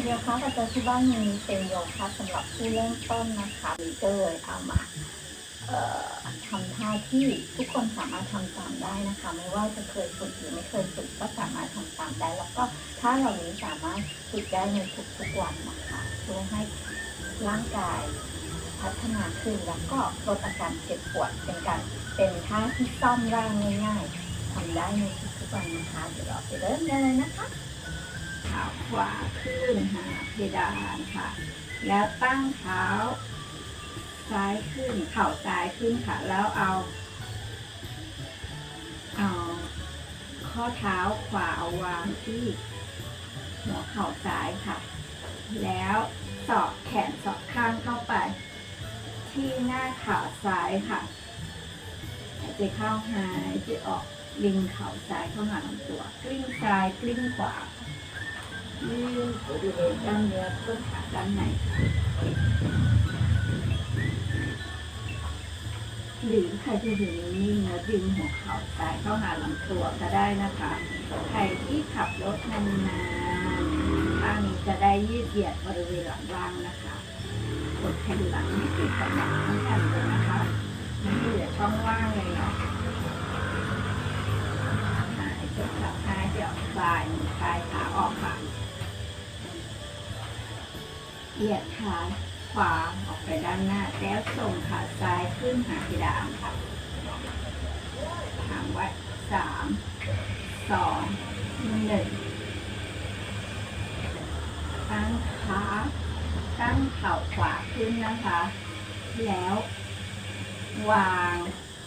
คุณโยคะประจำที่บ้านมีเป็นโยคะสำหรับผู้เริ่มต้นนะคะมีก็เลยเอามาเอ่อทำท่าที่ทุกคนสามารถทำตามได้นะคะ ไม่ว่าจะเคยฝึกหรือไม่เคยฝึกก็สามารถทำตามได้ แล้วก็ท่าเหล่านี้สามารถฝึกได้ในทุกๆวันนะคะเพื่อให้ร่างกายพัฒนาขึ้นแล้วก็ลดอาการเจ็บปวดเป็นการเป็นท่าที่ซ่อมร่างง่ายๆทำได้ในทุกๆวันนะคะเดี๋ยวเราไปเริ่มกันเลยนะคะ ขาขวาขึ้นหาเพดานค่ะ แล้วตั้งเท้า ซ้ายขึ้น เข่าซ้ายขึ้นค่ะ แล้วเอาเอาข้อเท้าขวาวางที่หัวเข่าซ้ายค่ะ แล้วสอดแขนสอดข้างเข้าไป ที่หน้าขาซ้ายค่ะหายใจเข้าหายใจออกลิงเข่าซ้ายเข้าหาลำตัว กลิ้งซ้ายกลิ้งขวา ยืดบริเวณกล้ามเนื้อต้นขาด้านในค่ะหรือใครจะอยู่นิ่งๆแล้วดึงหัวเข่าซ้ายเข้าหาลำตัวก็ได้นะคะ ใครที่ขับรถนานๆข้างนี้จะได้ยืดเหยียดบริเวณหลังล่างนะคะกดแผ่นหลังให้ติดกับหลังทั้งแผ่นเลยนะคะไม่เหลือช่องว่างเลยเนาะหายใจเข้าหายใจออกคลายมือคลายขาออกค่ะ เหยียดขาขวาออกไปด้านหน้า แล้วส่งขาซ้ายขึ้นหาเพดานค่ะทางไว้สามสองหนึ่งตั้งขาตั้งเข่าขวาขึ้นนะคะ แล้ว วาง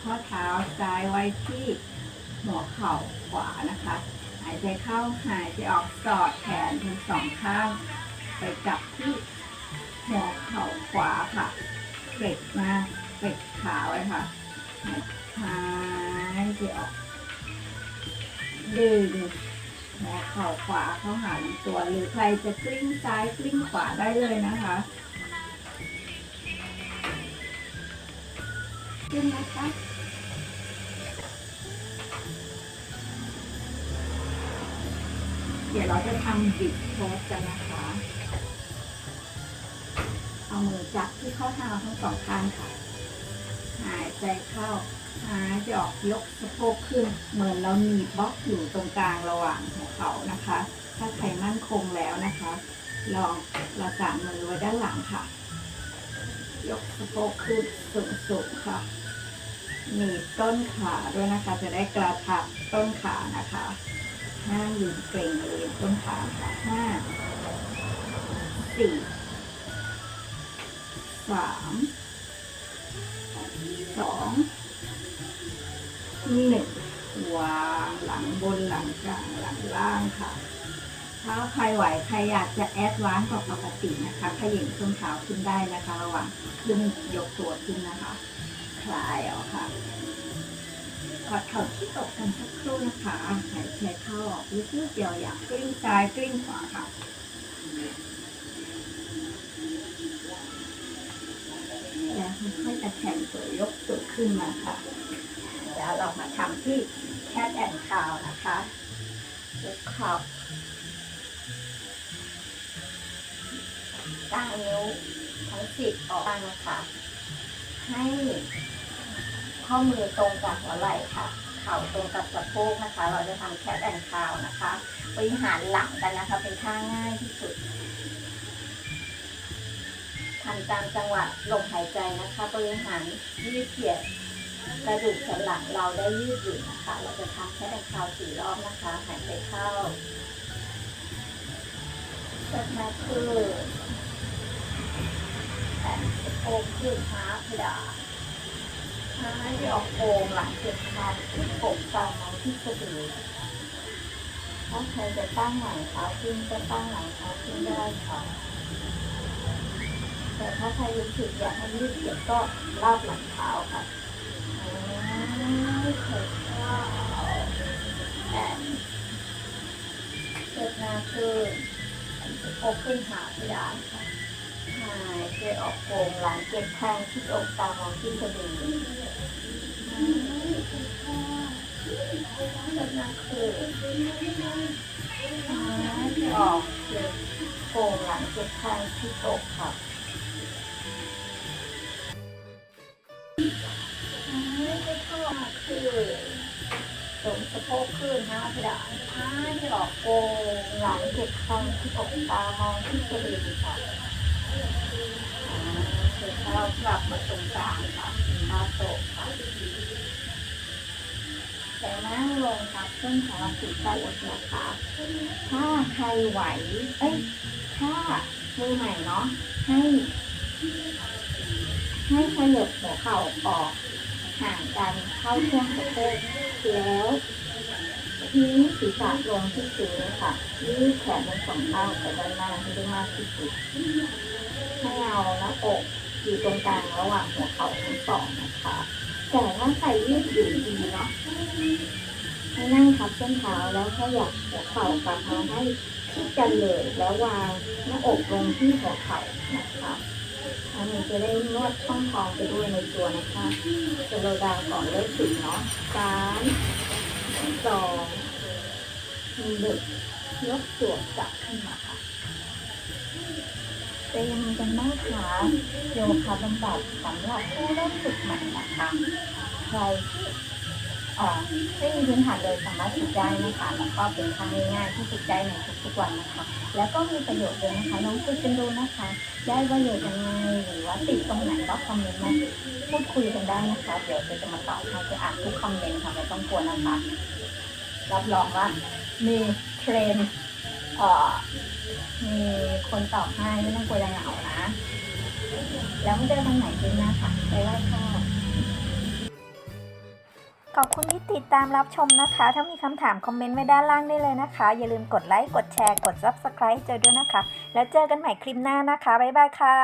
ข้อเท้าซ้ายไว้ที่หัวเข่าขวานะคะ หายใจเข้าหายใจออกสอดแขนทั้งสองข้าง ไปจับที่ หัวเข่าขวาค่ะเกร็ดมาเกร็ดขาไว้ค่ะหายใจออกดึงหัวเข่าขวาเข้าหาลำตัวหรือใครจะกลิ้งซ้ายกลิ้งขวาได้เลยนะคะขึ้นนะคะเดี๋ยวเราจะทำบิดโพสกันนะคะ เอามือจับที่ข้อเท้าทั้งสองข้างค่ะ หายใจเข้า หายใจออกยกสะโพกขึ้น เหมือนเราหนีบบล็อกอยู่ตรงกลางระหว่างหัวเข่านะคะ ถ้าใครมั่นคงแล้วนะคะ ลองเราสานมือไว้ด้านหลังค่ะ ยกสะโพกขึ้นสูงๆค่ะ หนีบต้นขาด้วยนะคะ จะได้กระชับต้นขานะคะห้ามยืนเกร็งบริเวณต้นขาค่ะห้าสี่ สามสองหนึ่งวางหลังบนหลังกลางหลังล่างค่ะ ถ้าใครไหวใครอยากจะแอดวานซ์กว่าปกตินะคะขย่งส้นเท้าขึ้นได้นะคะระหว่างขึ้นยกตัวขึ้นนะคะ คลายออกค่ะกอดเข่าที่ตกกันสักครู่นะคะหายใจเข้าออกลึกๆเดียวอยางกลิ้งซ้ายกลิ้งขวาค่ะ ค่อยๆตะแคงตัวยกตัวขึ้นมาค่ะ แล้วเรามาทำที่แคทแอนคาวนะคะยกเข่าตั้งนิ้วทั้งสิบออกนะคะ ให้ข้อมือตรงกับหัวไหล่ค่ะ เข่าตรงกับสะโพกนะคะ เราจะทำแคทแอนคาวนะคะบริหารหลังกันนะคะ เป็นท่าง่ายที่สุด ทำตามจังหวะลมหายใจนะคะ บริหารยืดเหยียดกระดูกสันหลังเราได้ยืดหยุ่นนะคะ เราจะทำแคทแอนคาวสี่รอบนะคะ หายใจเข้าเชิดหน้าขึ้นแอนสะโพกขึ้นหาพดานหายใจออกโป่งหลังเจ็บขาที่ปกตามมองที่สะดือถ้าใครจะตั้งหลังเท้าขึ้นก็ตั้งหลังเท้าขึ้นได้ค่ะ แต่ถ้าใครรู้สึกอยากให้ยืดเหยียดก็ลาบหลังเท้าค่ะหายใจเกิดหน้าขึ้นแอนสะโพกขึ้นหาเพดานค่ะหายใจออกโป่งหลังเก็บแทงที่อกตามองที่สะดือหายใจเข้านั่นคืออ่าที่ออกคือโป่งหลังเจ็บแทงที่ตกค่ะ กขึ้นนะพี่ดาอ่าที่ออกโป่งหลังเจ็บทางที่ตกตามองที่สะดือค่ะอ่าเร็จแล้วกลับมาตรงกลางค่ะหน้าโต๊ะค่ะแต่นั่งลงครับเส้นของสีตะวันนะคะถ้าใครไหว เอ้ย ถ้ามือใหม่เนาะให้ให้ขยับหัวเข่าออกห่างกันเข้าช่วงสะโพกแล้ว ทิ้งศีรษะลงที่พื้นค่ะยืดแขนทั้งสองข้างไปด้านหน้าให้ได้มากที่สุดให้เอาหน้าอกอยู่ตรงกลางระหว่างหัวเข่าทั้งสองนะคะแต่ถ้าใครยืดอยู่ดีเนาะให้นั่งทับเส้นเท้าแล้วขยับหัวเข่ากลับมาให้ชิดกันเลยแล้ววางหน้าอกลงที่หัวเข่านะคะอันนี้จะได้นวดช่องท้องไปด้วยในตัวนะคะจะโลดาวก่อนเริ่มสิบเนาะสามสอง หนึ่งยกตัวกลับขึ้นมาค่ะเป็นยังไงกันบ้างคะโยคะบำบัดสำหรับผู้เริ่มฝึกใหม่นะคะใครที่ไม่มีพื้นฐานเลยสามารถฝึกได้นะคะแล้วก็เป็นทางง่ายๆที่ฝึกได้ในทุกๆวันนะคะ แล้วก็มีประโยชน์ด้วยนะคะลองฝึกกันดูนะคะ ได้ประโยชน์ยังไงหรือว่าติดตรงไหนก็คอมเมนต์มาพูดคุยกันได้นะคะ เดี๋ยวจะมาตอบให้จะอ่านทุกคอมเมนต์ค่ะไม่ต้องกลัวนะคะ รับรองว่า มีเทรนเอ่อมีคนตอบให้ไม่ต้องกลัวจะเหงานะ แล้วมาเจอกันใหม่คลิปหน้าค่ะบ๊ายบายค่ะขอบคุณที่ติดตามรับชมนะคะ ถ้ามีคำถามคอมเมนต์ไว้ด้านล่างได้เลยนะคะ อย่าลืมกดไลค์ กดแชร์ กด Subscribe เจอด้วยนะคะ แล้วเจอกันใหม่คลิปหน้านะคะ บ๊ายบายค่ะ